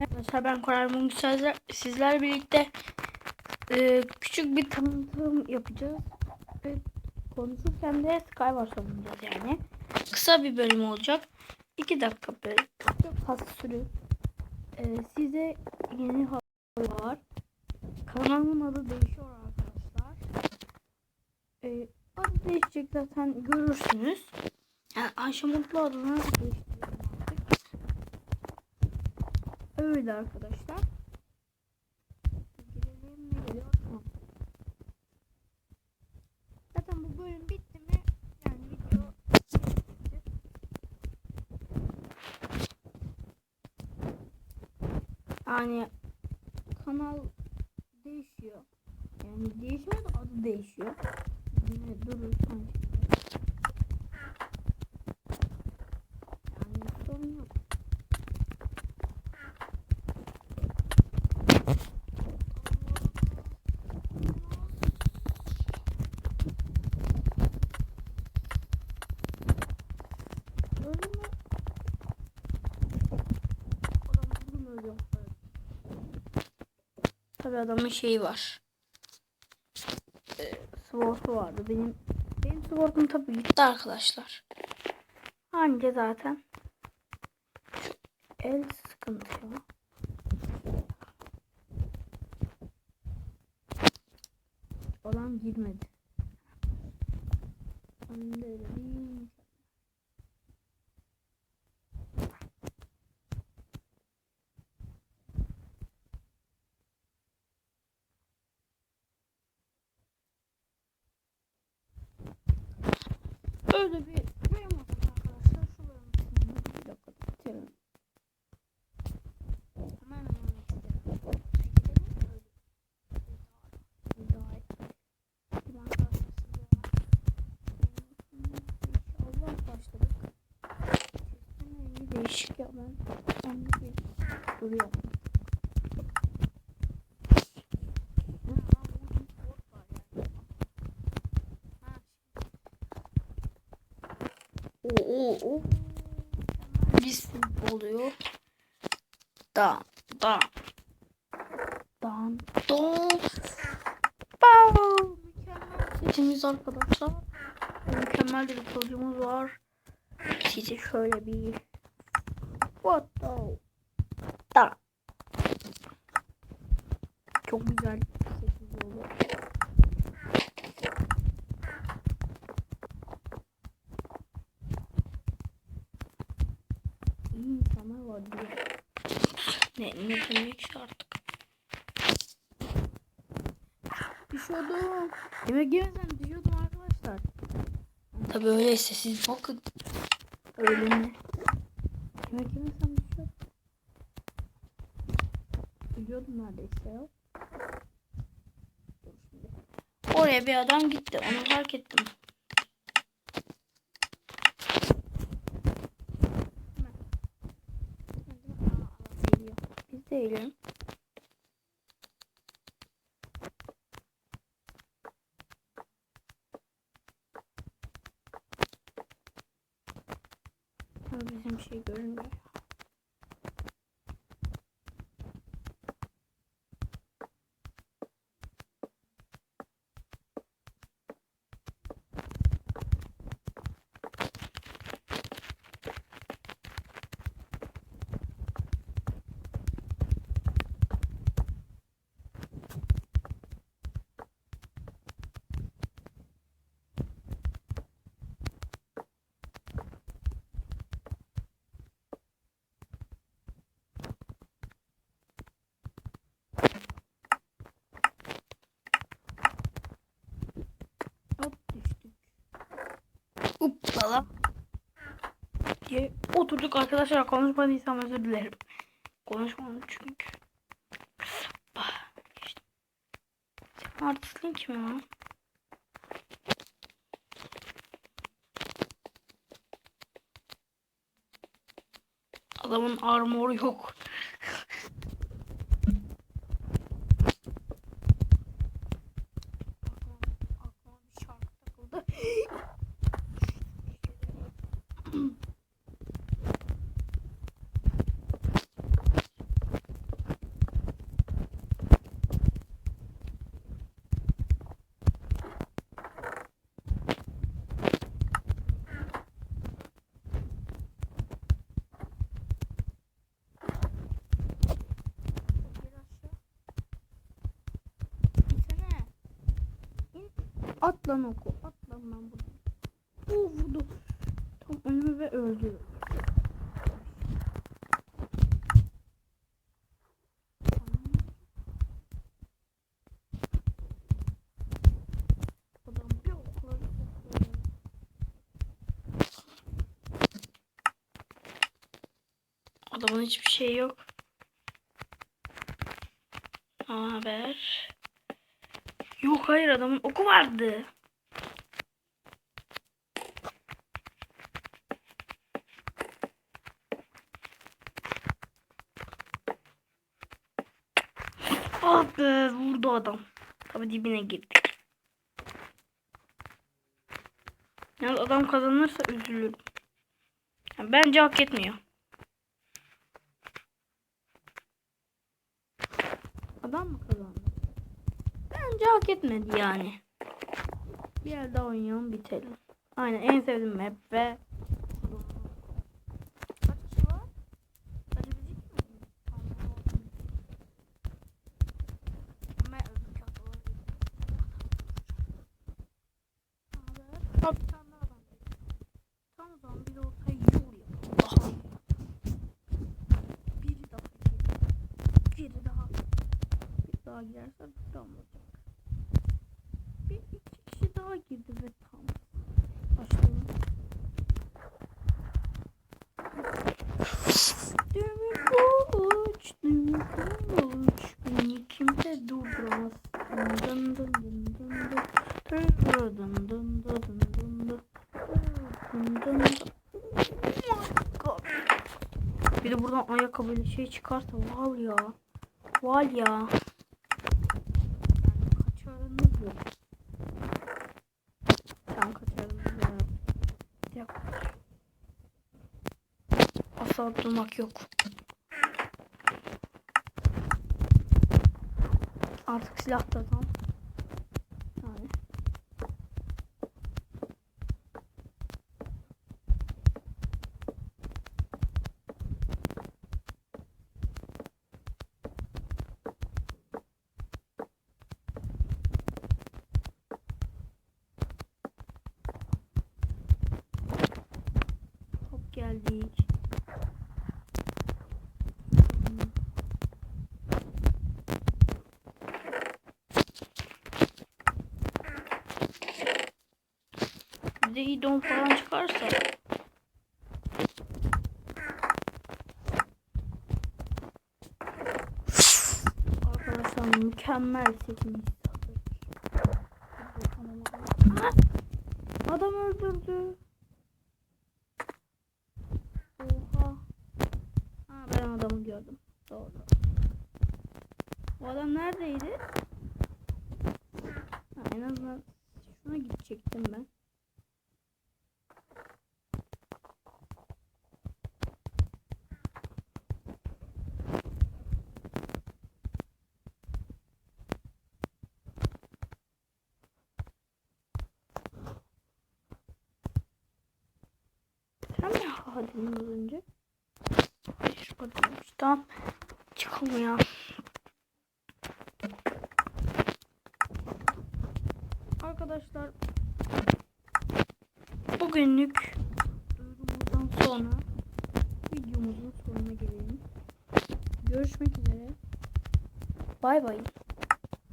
Arkadaşlar ben Koray Mum sizler, birlikte e, küçük bir tanıtım yapacağız. Ve konuşurken de Skywars oynayacağız yani. Kısa bir bölüm olacak. 2 dakika böyle çok fazla sürüyor. E, size yeni haber var. Kanalımın adı değişiyor arkadaşlar. E, adı değişecek zaten görürsünüz. Yani Ayşe Mutlu adına değiştiriyorum artık. Öyle arkadaşlar. Zaten bu bölüm bitti mi? Yani video bitti. Yani kanal değişiyor. Yani değişiyor da adı değişiyor. Yine durur sanki. Yani sorun yok. Öyle mi? Adam bunu mu ölüyor? Tabii adamın şeyi var. Ee, Sword'u vardı. Benim benim Sword'um tabii gitti arkadaşlar. Anca zaten. El sıkıntı ya. Olan girmedi. Göndereyim. Öyle bir bölüm olsun arkadaşlar. Şu bölümün sonunda bir dakika bitirelim. Hemen hemen bitirelim. Bitirelim, öyle. Bir daha- bir daha et. Bir arkadaşlar size İnşallah başladık. Sesin rengi değişik ya ben. Ben bir duruyor. Ha, bu import var yani. Ha, Oo, oo. Cisim oluyor. Dan, dan. Dan. Pow! Mükemmel setimiz arkadaşlar. Mükemmel bir kılıcımız var. Size şöyle bir foto. Da. Çok güzel bir setimiz oluyor. Var diyor. Ne, ne demek artık. Düşüyordum. Yemek yemesem düşüyordum arkadaşlar. Tabi öyleyse siz bakın. Öyle mi? Yemek yemesem düşüyordum. Ölüyordum neredeyse ya. Oraya bir adam gitti. Onu fark ettim. Biz değilim. Ama bizim şey görünmüyor. Uppala. Diye oturduk arkadaşlar konuşmadıysam özür dilerim. Konuşmadım çünkü. Sen artistliğin kim ya? Adamın armoru yok. At lan oku. At lan bunu. Oo vurdu. Tam önüme ve öldü. Adamın hiçbir şey yok. Haber? Yok hayır adamın oku vardı. Ah be vurdu adam. Tabii dibine girdik. Yalnız adam kazanırsa üzülürüm. Yani bence hak etmiyor. Adam mı hak etmedi yani. Bir yer daha oynayalım bitelim. Aynen en sevdiğim map ve? Tamam. Bir daha adam geliyor. Tam o zaman bir ortaya yiyor ya. Daha iyi. Biri daha geliyor. Biri daha. Bir daha girerse tam olacak. Daha girdi ve tam. Kılıç, demir kılıç, beni kimse durduramaz. Dın dın dın dın dın. Dın dın dın dın dın dın dın. Oh. Bir de buradan ayakkabıyla şey çıkarsa var ya. Var ya. Yani kaçarınız yok. Tam kaçarınız yok. Yok. Asla durmak yok. Artık silah da tam. Don falan çıkarsa. Arkadaşlar mükemmel seçim. Adam öldürdü. Oha. Ha ben adamı gördüm. Doğru. Bu adam neredeydi? Ha, en azından şuna gidecektim ben. Hadin az önce? Değilmiş. Tamam. Çıkalım ya. Arkadaşlar bugünlük duyurumuzdan sonra videomuzun sonuna gelelim. Görüşmek üzere. Bay bay.